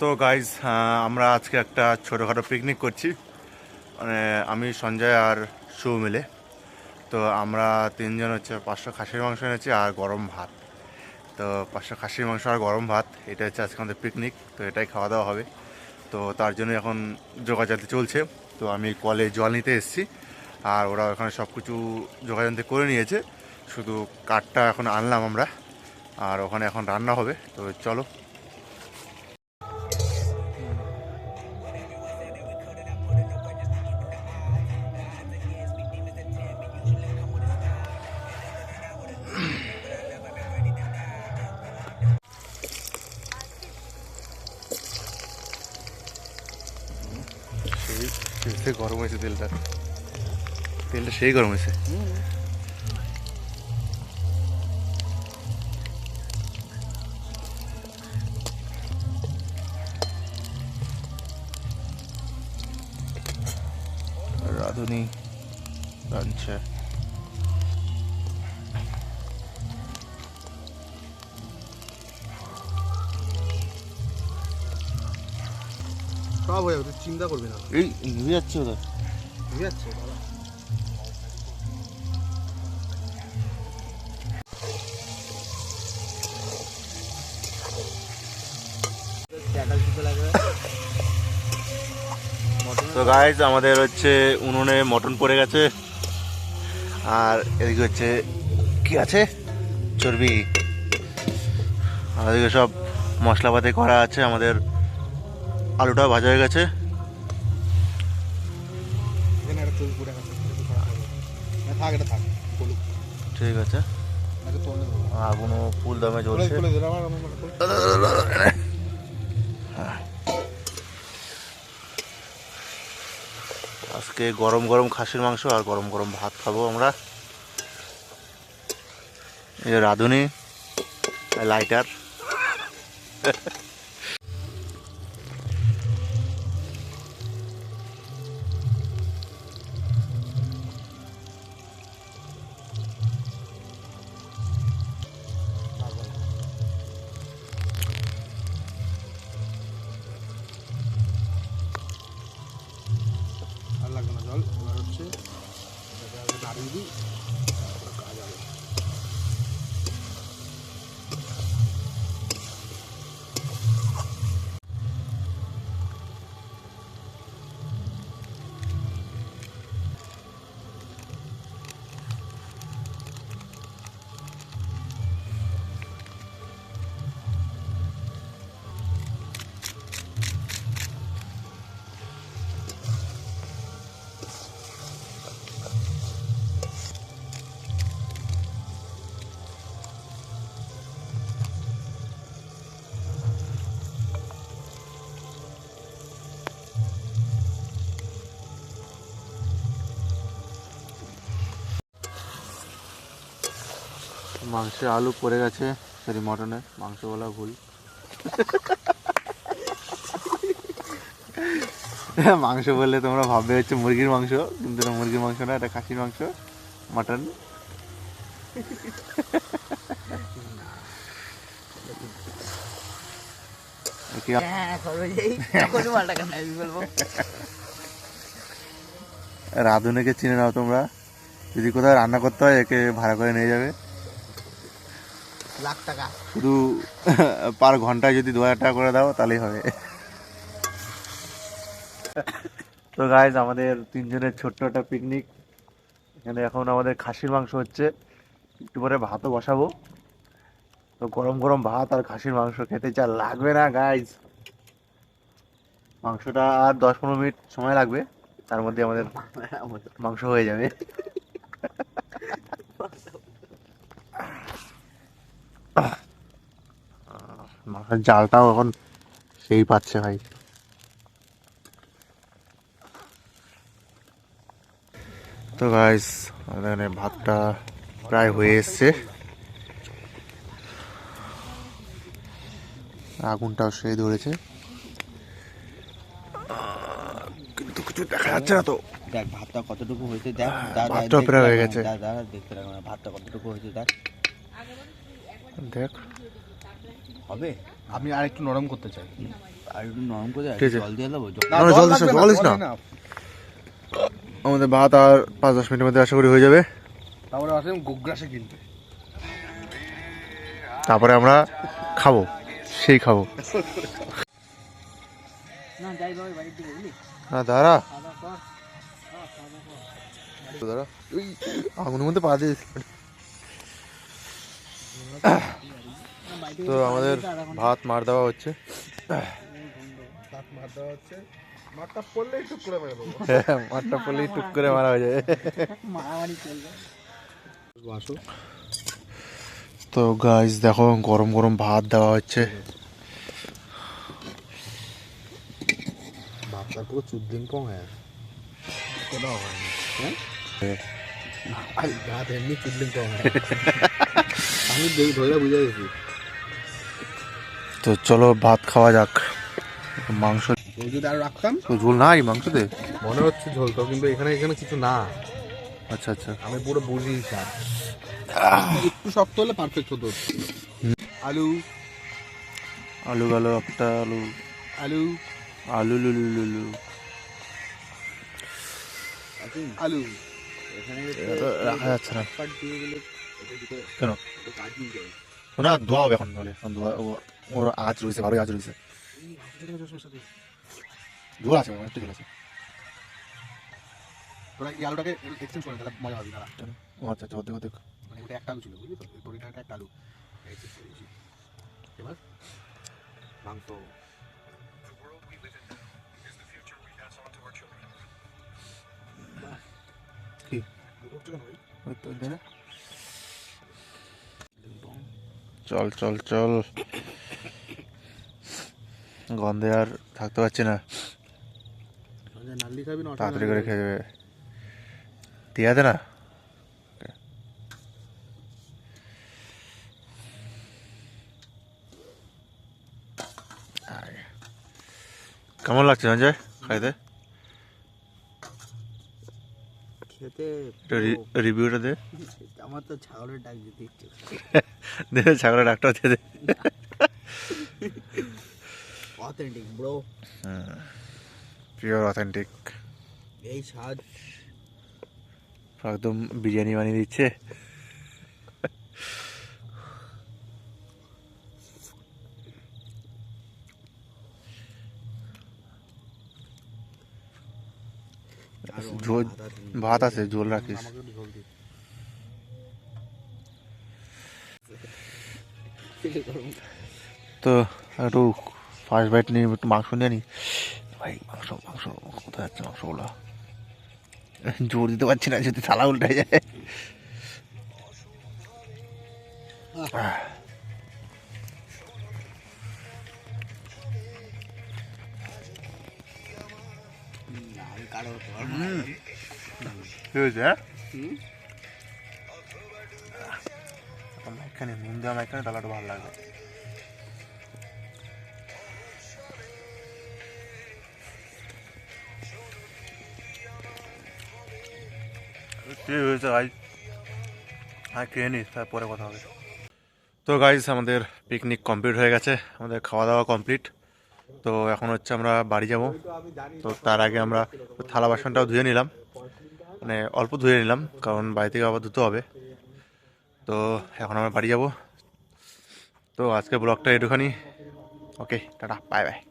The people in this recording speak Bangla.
তো গাইজ আমরা আজকে একটা ছোটোখাটো পিকনিক করছি। মানে আমি, সঞ্জয় আর শুভ মিলে। তো আমরা তিনজন হচ্ছে পাঁচশো খাসির মাংস এনেছি আর গরম ভাত। তো পাঁচশো খাসির মাংস আর গরম ভাত, এটা হচ্ছে আজকে আমাদের পিকনিক তো এটাই খাওয়া দাওয়া হবে। তো তার জন্য এখন যোগাযোগ চলছে। তো আমি কলে জল নিতে এসেছি, আর ওরা ওখানে সব কিছু যোগাযোগ করে নিয়েছে। শুধু কাঠটা এখন আনলাম আমরা, আর ওখানে এখন রান্না হবে। তো চলো। সেই গরম হয়েছে তেলটা। তেলটা সেই গরম হয়েছে। রাঁধুনি রাঁধছে সব হয়ে যাবে চিন্তা করবি না। এই নিভে যাচ্ছে ঠিক আছে দাদা তো গাইজ আমাদের হচ্ছে উনুনে মটন পড়ে গেছে। আর এদিকে হচ্ছে কি আছে? চর্বি। আর এদিকে সব মশলাপাতি করা আছে আমাদের আলুটা ভাজা হয়ে গেছে। ঠিক আছে। আগে তোলে দেবো আগুনও ফুল দামে মনে করে আজকে গরম গরম খাসির মাংস আর গরম গরম ভাত খাব আমরা। এই রাঁধুনি লাইটার Mm-hmm. মাংসে আলু পড়ে গেছে। সরি মটনের মাংস বলা ভুল। মাংস বললে তোমরা ভাববে হচ্ছে মুরগির মাংস কিন্তু এটা মুরগির মাংস না এটা খাসির মাংস মাটন। হ্যাঁ রাঁধুনিকে চিনে নাও তোমরা। যদি কোথাও রান্না করতে হয় একে ভাড়া করে নিয়ে যাবে। লাখ টাকা। শুধু পার ঘন্টায় যদি দু হাজার টাকা করে দাও তাহলেই হবে। তো গাইজ আমাদের তিনজনের ছোট্ট একটা পিকনিক এখানে এখন আমাদের খাসির মাংস হচ্ছে। একটু পরে ভাতও বসাবো। তো গরম গরম ভাত আর খাসির মাংস খেতে যা লাগবে না গাইজ মাংসটা আর দশ পনেরো মিনিট সময় লাগবে। তার মধ্যে আমাদের মাংস হয়ে যাবে। জালটাও এখন সেই পাচ্ছে ভাই। তো গাইস এখানে ভাতটা প্রায় হয়ে এসছে। আগুনটাও সেই ধরেছে। কিন্তু কিছু দেখা যাচ্ছে না তো। দেখ ভাতটা কতটুকু হয়েছে দেখ ভাতটা প্রায় হয়ে গেছে। ভাতটা কতটুকু হয়েছে দেখ। দেখ। হবে? আমি আর একটু নরম করতে চাই। আর একটু নরম করে জল দিয়ে দেবো? না, জল দিস না, জল দিস না। আমাদের ভাত আর পাঁচ দশ মিনিটের মধ্যে আশা করি হয়ে যাবে। তারপরে গোগ্রাসে কিনতে তারপরে আমরা খাব সেই খাব। না দাঁড়া। দাঁড়া। ওই আগুনের মধ্যে পা দিয়ে তো আমাদের ভাত মার দেওয়া হচ্ছে। মারটা পড়লে একটু করে মেরে দেবো। মারটা পড়লেই টুক করে মারা হয়ে যায় তো গাইস দেখো গরম গরম ভাত দেওয়া হচ্ছে। ভাতটা পুরো চুদ্দিন কম হ্যাঁ। কোথাও হ্যাঁ। আই ভাত এমনি চুদ্দিন কম তো চলো ভাত খাওয়া যাক। মাংস যদি আরও রাখতাম। তো ঝোল নাই মাংসতে মনে হচ্ছে ঝোলটা কিন্তু এখানে এখানে কিছু না। আচ্ছা আচ্ছা। আমি পুরো বুঝি স্যার একটু শক্ত হলে পারফেক্ট হতো। আলু। আলু গেল একটা আলু। আলু। আলু লুলু লুলু আলু। এখানে রাখা যাচ্ছে না। কেন? না ধোয়া হবে এখন তাহলে ধোয়া ও- ওর আজ রয়েছে ভালোই আজ রয়েছে। ঝোল আছে অনেকটা ঝোল আছে তোরা এই আলুটাকে এক্সচেঞ্জ করে তাহলে মজা হবে দাঁড়া। ও আচ্ছা আচ্ছা অর্ধেক অর্ধেক মানে ওটা একটা আলু ছিল বুঝলি তো? একটা আলু। exchange করে দিয়েছি। এবার মাংস কি? চল চল চল। গন্ধে আর থাকতে পারছি না। তাড়াতাড়ি করে খেয়ে যাবে দিয়ে দে না কেমন লাগছে সঞ্জয়? খাইতে? খেতে একটু রিভিউটা দে। আমার তো ছাগলের ডাক দিতে ইচ্ছে দে ছাগলের দে অথেন্টিক ব্রো পিওর অথেন্টিক এই স্বাদ একদম বিরিয়ানি বানিয়ে দিচ্ছে আর অনেক ঝোল ভাত আছে। ঝোল রাখিস তো একটু ফার্স্ট বাইট নিয়ে একটু মাংস নিয়ে নি ভাই মাংস মাংস কোথায় যাচ্ছে মাংসগুলো জোর দিতে পারছি না যদি থালা উল্টে যায় কারও। কি হয়েছে হ্যাঁ? এখানে নুন দেওয়া এখানে তাহলে ভালো লাগবে। কি হয়েছে ভাই? হ্যাঁ খেয়ে নিস তারপরে কথা হবে। তো গাইজ আমাদের পিকনিক কমপ্লিট হয়ে গেছে আমাদের খাওয়া দাওয়া কমপ্লিট তো এখন হচ্ছে আমরা বাড়ি যাব। তো তার আগে আমরা থালা বাসনটাও ধুয়ে নিলাম। মানে অল্প ধুয়ে নিলাম, কারণ বাড়ি থেকে আবার ধুতে হবে। তো এখন আমরা বাড়ি যাব। তো আজকে ব্লগটা একটুখানি ওকে, টাটা, বাই বাই।